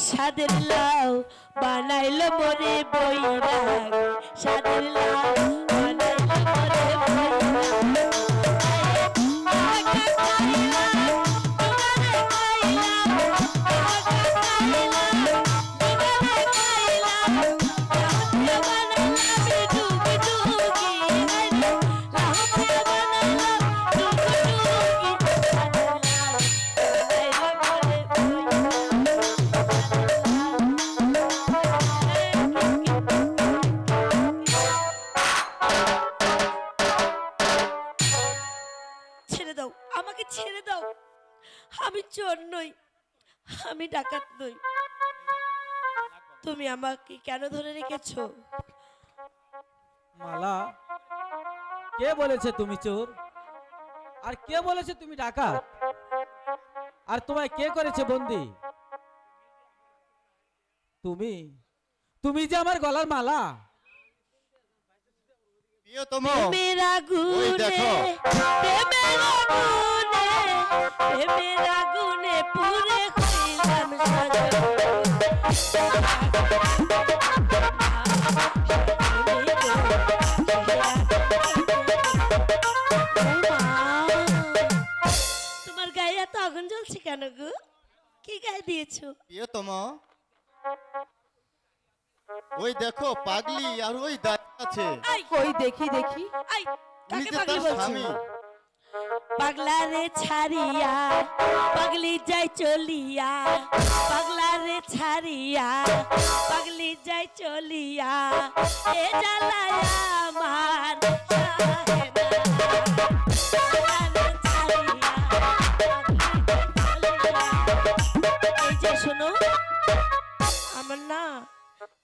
সাদের লাউ বানাইলো মরে বইরাগ সাদের লাউ আমি চোর নই আমি ডাকাত নই। তুমি আমাকে কেন ধরে রেখেছো? মালা কে বলেছে তুমি চোর? আর কে বলেছে তুমি ডাকাত? আর তোমায় কে করেছে বন্দি? তুমি তুমি যে আমার গলার মালা। প্রিয়তম প্রেমের আগুনে কেন গো? কি গায়ে দিয়েছ? প্রিয়তম ওই দেখো পাগলি আর ওই দাঁড়িয়ে আছে। কই দেখি দেখি। আই! কাকে পাগলি বলছো? স্বামী পাগলা রে ছাড়িয়া পাগলি যাই চলিয়া পাগলা রে ছাড়িয়া পাগলি যাই চলিয়া এ জ্বালায় আমার সাহে না। পাগলা রে ছাড়িয়া, পাগলি যাই চলিয়া। এই যে শোনো আমার না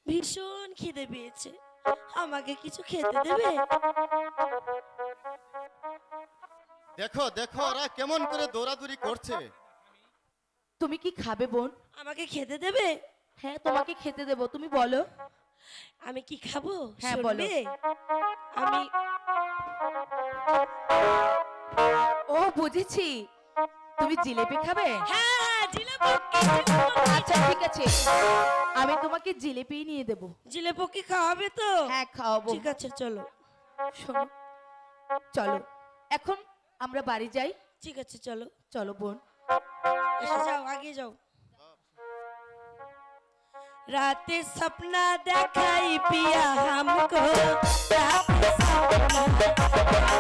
ভীষণ খিদে পেয়েছে আমাকে কিছু খেতে দেবে দেখো দেখো ওরা কেমন করে দৌড়াদৌড়ি করছে। তুমি কি খাবে বোন? আমাকে খেতে দেবে? হ্যাঁ তোমাকে খেতে দেবো তুমি বলো। আমি কি খাব? হ্যাঁ, বলো। আমি ও বুঝেছি। তুমি জিলেপি খাবে? হ্যাঁ হ্যাঁ জিলেপকি। আচ্ছা ঠিক আছে। আমি তোমাকে জিলেপি নিয়ে দেব। জিলেপকি খাওয়াবে তো? হ্যাঁ খাওয়াবো। ঠিক আছে চলো। শোনো চলো। এখন আমরা বাড়ি যাই ঠিক আছে চলো চলো বোন এসে যাও আগে যাও রাতে সপনা দেখাই পিয়া হামকো রাতে সপনা